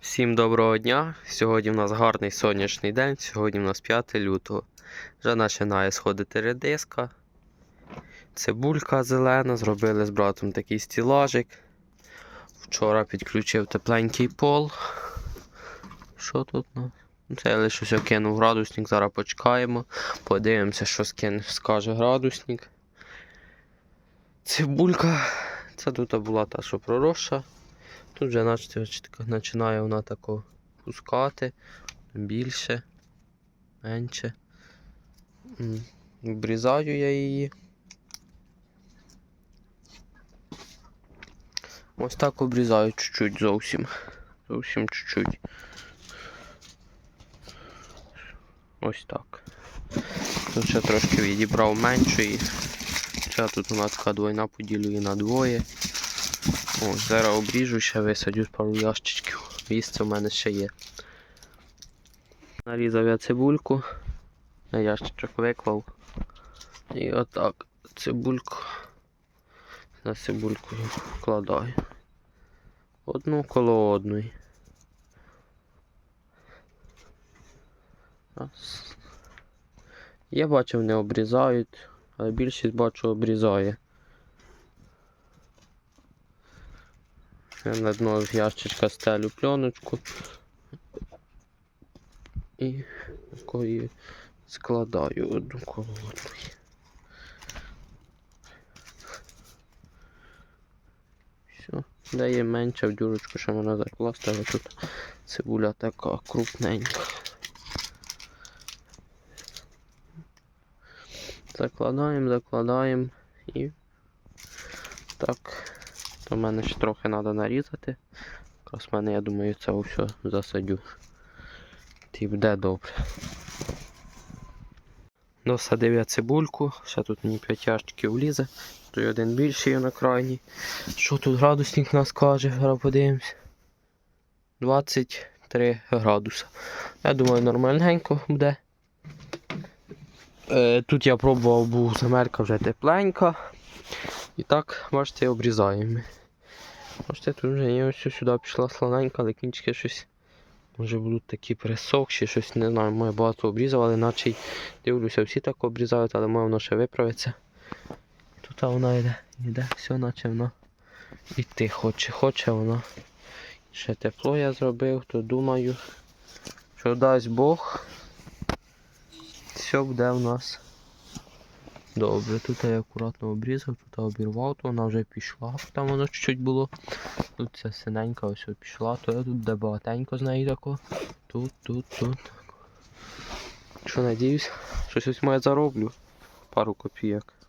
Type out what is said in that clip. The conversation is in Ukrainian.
Всім доброго дня! Сьогодні в нас гарний сонячний день, сьогодні в нас 5 лютого. Вже починає сходити редиска. Цибулька зелена, зробили з братом такий стілажик. Вчора підключив тепленький пол. Що тут? Ну, це я лише кинув градусник, зараз почекаємо. Подивимося, що скине, скаже градусник. Цибулька. Це тут була та, що проросша. Тут вже наче- починає вона тако пускати більше, менше. Обрізаю я її. Ось так обрізаю чуть-чуть зовсім. Зовсім чуть-чуть. Ось так. Тут ще трошки відібрав меншої. Ще тут у нас така двойна поділю на двоє. О, зараз обріжу, ще висадю пару ящичків. Місце в мене ще є. Нарізав я цибульку. На ящичок виклав. І отак цибульку. На цибульку вкладаю. Одну коло одної. Раз. Я бачив, не обрізають, але більшість бачу обрізає. Я на дно з ящичка стелю пленочку і такої складаю одну коло. Все, де є менше в дюрочку, що можна закласти, але тут цибуля така крупненька. Закладаємо, закладаємо і так. В мене ще трохи треба нарізати. Якраз в мене, я думаю, це все засадю. І буде добре. Досадив я цибульку, ще тут мені 5 ящиків влізе. Той один більший на крайній. Що тут градусник нас каже, подивимось. 23 градуса. Я думаю, нормальненько буде. Е, тут я пробував, був земелька вже тепленька. І так, бачите, обрізаємо. Бачите, тут вже є ось сюди пішла слоненька, але кінчики щось. Може будуть такі пересохші, щось не знаю, моє багато обрізав, наче дивлюся, всі так обрізають, але моє воно ще виправиться. Тут вона йде, йде, все, наче воно йти хоче, хоче воно. Ще тепло я зробив, то думаю, що дасть Бог, все буде в нас. Добре, тут я акуратно обрізав, тут я обірвав, то вона вже пішла, там воно чуть-чуть було. Тут ця синенька ось пішла, то я тут де багатенько з неї тако. Тут, тут, тут. Що надіюсь, щось ось моє зароблю. Пару копійок.